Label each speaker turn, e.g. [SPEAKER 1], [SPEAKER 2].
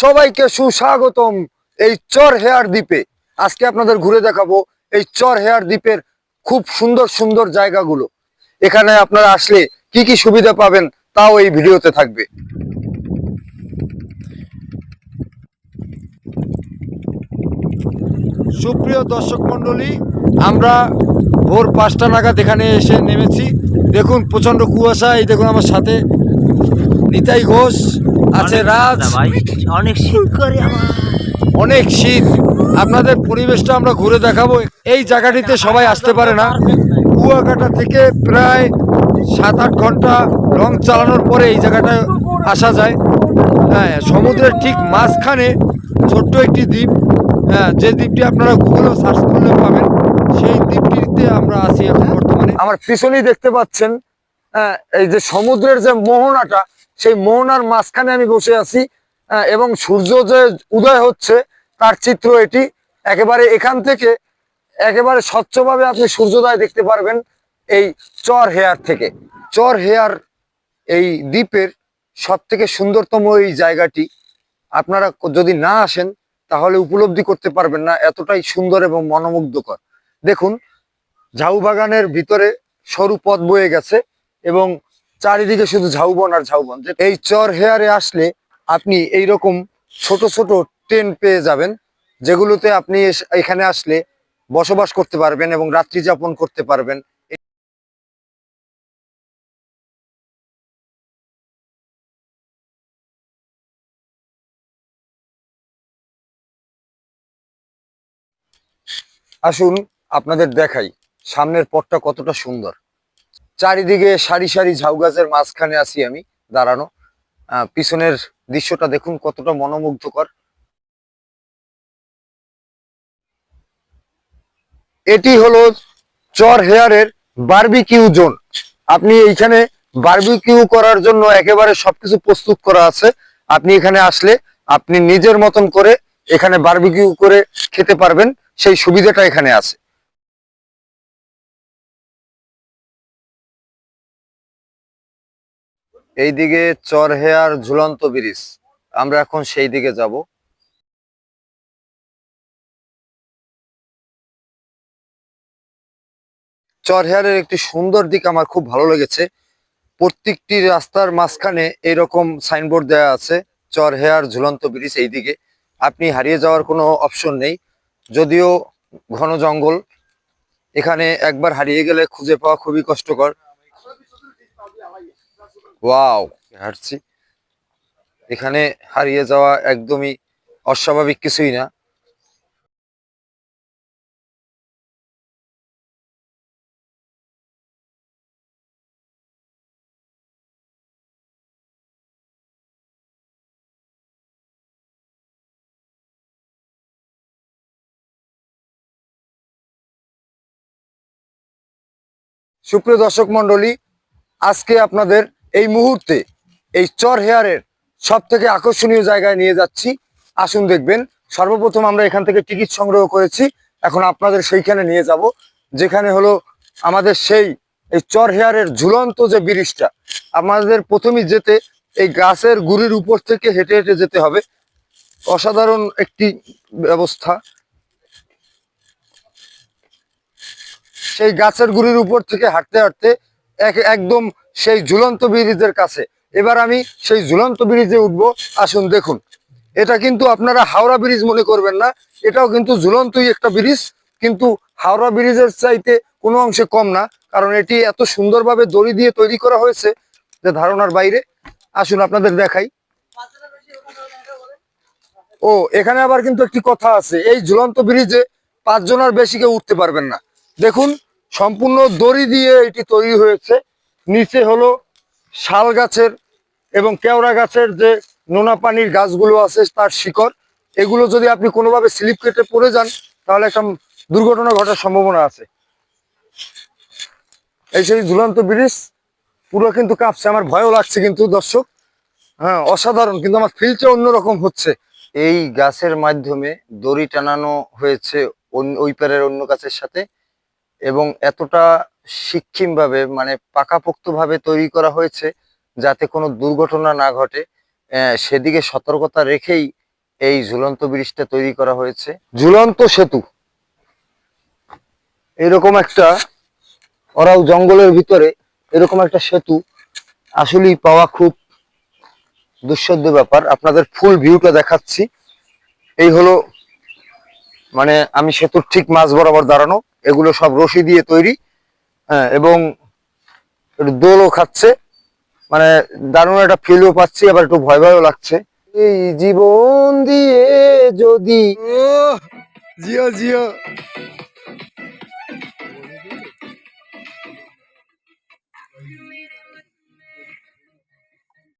[SPEAKER 1] সবাইকে সুস্বাগতম এই চর হেয়ার দ্বীপে। আজকে আপনাদের ঘুরে দেখাবো এই চর হেয়ার দ্বীপের খুব সুন্দর সুন্দর জায়গাগুলো। এখানে আপনারা আসলে কি কি সুবিধা পাবেন তাও এই ভিডিওতে থাকবে। সুপ্রিয় দর্শক মণ্ডলী, আমরা ভোর পাঁচটা নাগাদ এখানে এসে নেমেছি। দেখুন প্রচণ্ড কুয়াশা, এই দেখুন আমার সাথে নিতাই ঘোষ। আছে
[SPEAKER 2] অনেক
[SPEAKER 1] রাজ।
[SPEAKER 2] ভাই অনেক শীত করে আমার।
[SPEAKER 1] অনেক শীত। আপনাদের পরিবেশটা আমরা ঘুরে দেখাবো। এই জায়গাটিতে সবাই আসতে পারে না। কুয়াকাটা থেকে প্রায় সাত আট ঘণ্টা লং চালানোর পরে এই জায়গাটায় আসা যায়। হ্যাঁ সমুদ্রের ঠিক মাঝখানে ছোট্ট একটি দ্বীপ। হ্যাঁ যে দ্বীপটি আপনারা গুগলে সার্চ করলে পাবেন। সেই দ্বীপটিতে আমরা আছি এখন বর্তমানে। আমার পিছনেই দেখতে পাচ্ছেন হ্যাঁ, এই যে সমুদ্রের যে মোহনাটা সেই মোহনার মাঝখানে আমি বসে আছি এবং সূর্য যে উদয় হচ্ছে, তার চিত্র এটি। একেবারে এখান থেকে একেবারে স্বচ্ছভাবে আপনি সূর্যোদয় দেখতে পারবেন এই চর হেয়ার থেকে। চর হেয়ার এই দ্বীপের সব থেকে সুন্দরতম এই জায়গাটি। আপনারা যদি না আসেন, তাহলে উপলব্ধি করতে পারবেন না, এতটাই সুন্দর এবং মনোমুগ্ধকর। দেখুন ঝাউ বাগানের ভিতরে সরু পথ বয়ে গেছে, এবং চারিদিকে শুধু ঝাউবন আর ঝাউবন। এই চর হেয়ারে আসলে আপনি এই রকম ছোট ছোট টেন্ট পেয়ে যাবেন, যেগুলোতে আপনি এখানে আসলে বসবাস করতে পারবেন এবং রাত্রি যাপন করতে পারবেন। আসুন আপনাদের দেখাই, সামনের পথটা কতটা সুন্দর। চারিদিকে সারি সারি ঝাউ গাছের মাঝখানে আছি আমি, দাঁড়ানো। পিছনের দৃশ্যটা দেখুন কতটা মনোমুগ্ধকর। এটি হলো চর হেয়ারের বার্বিকিউ জোন। আপনি এইখানে বার্বিকিউ করার জন্য একেবারে সবকিছু প্রস্তুত করা আছে। আপনি এখানে আসলে আপনি নিজের মতন করে এখানে বার্বিকিউ করে খেতে পারবেন, সেই সুবিধাটা এখানে আছে। এইদিকে চরহেয়ার ঝুলন্ত ব্রিজ। আমরা এখন সেই দিকে যাব। চরহেয়ারের একটি সুন্দর দিক আমার খুব ভালো লেগেছে। প্রত্যেকটি রাস্তার মাঝখানে এরকম সাইনবোর্ড দেওয়া আছে চরহেয়ার ঝুলন্ত ব্রিজ এইদিকে। আপনি হারিয়ে যাওয়ার কোনো অপশন নেই। যদিও ঘন জঙ্গল, এখানে একবার হারিয়ে গেলে খুঁজে পাওয়া খুবই কষ্টকর। ওয়াও হাঁটছি। এখানে হারিয়ে যাওয়া একদমই অস্বাভাবিক কিছুই না। সুপ্রিয় দর্শক মন্ডলী আজকে আপনাদের এই মুহূর্তে এই চর হেয়ারের সব থেকে আকর্ষণীয় জায়গায় নিয়ে যাচ্ছি। আসুন দেখবেন, সর্বপ্রথম আমরা এখান থেকে টিকিট সংগ্রহ করেছি। এখন আপনাদের সেইখানে নিয়ে যাব, যেখানে হলো আমাদের সেই এই চর হেয়ারের ঝুলন্ত যে ব্রিজটা, আমাদের প্রথমেই যেতে এই গাছের গুড়ির উপর থেকে হেঁটে হেঁটে যেতে হবে। অসাধারণ একটি ব্যবস্থা। সেই গাছের গুড়ির উপর থেকে হাঁটতে হাঁটতে এক- একদম সেই ঝুলন্ত ব্রিজের কাছে। এবার আমি সেই ঝুলন্ত ব্রিজে উঠবো। আসুন, দেখুন। এটা কিন্তু আপনারা হাওড়া ব্রিজ মনে করবেন না। এটাও কিন্তু ঝুলন্তই একটা ব্রিজ। কিন্তু হাওড়া ব্রিজের চাইতে কোনো অংশে কম না। কারণ এটি এত সুন্দরভাবে দড়ি দিয়ে তৈরি করা হয়েছে যে ধারণার বাইরে। আসুন, আপনাদের দেখাই। ও, এখানে আবার কিন্তু একটি কথা আছে। এই ঝুলন্ত ব্রিজে পাঁচজনের বেশি কেউ উঠতে পারবেন না। দেখুন, সম্পূর্ণ দড়ি দিয়ে এটি তৈরি হয়েছে। নিচে হলো শাল গাছের এবং কেওড়া গাছের যে নোনা পানির গাছগুলো আছে তার শিকড়, এগুলো যদি আপনি কোনোভাবে স্লিপ কেটে পড়ে যান, তাহলে একটা দুর্ঘটনা ঘটার সম্ভাবনা আছে। এই সেই ঝুলন্ত ব্রিজ, পুরো কিন্তু কাঁপছে, আমার ভয়ও লাগছে কিন্তু দর্শক। হ্যাঁ অসাধারণ, কিন্তু আমার ফিলটা অন্যরকম হচ্ছে। এই গাছের মাধ্যমে দড়ি টানানো হয়েছে ওই পারের অন্য গাছের সাথে, এবং এতটা শিক্ষিম ভাবে মানে পাকাপোক্ত ভাবে তৈরি করা হয়েছে যাতে কোনো দুর্ঘটনা না ঘটে। সেদিকে সতর্কতা রেখেই এই ঝুলন্ত ব্রিজটা তৈরি করা হয়েছে। ঝুলন্ত সেতু। এরকম একটা ওরাও জঙ্গলের ভিতরে এরকম একটা সেতু আসলেই পাওয়া খুব দুঃসাধ্য ব্যাপার। আপনাদের ফুল ভিউটা দেখাচ্ছি। এই হলো মানে আমি সেতুর ঠিক মাঝ বরাবর দাঁড়ানো। এগুলো সব রশি দিয়ে তৈরি। হ্যাঁ এবং একটু দোলও খাচ্ছে। মানে দারুণ একটা ফিলও পাচ্ছি, আবার একটু ভয় ভয়ও লাগছে। এই জীবন দিয়ে যদি জিও জিও।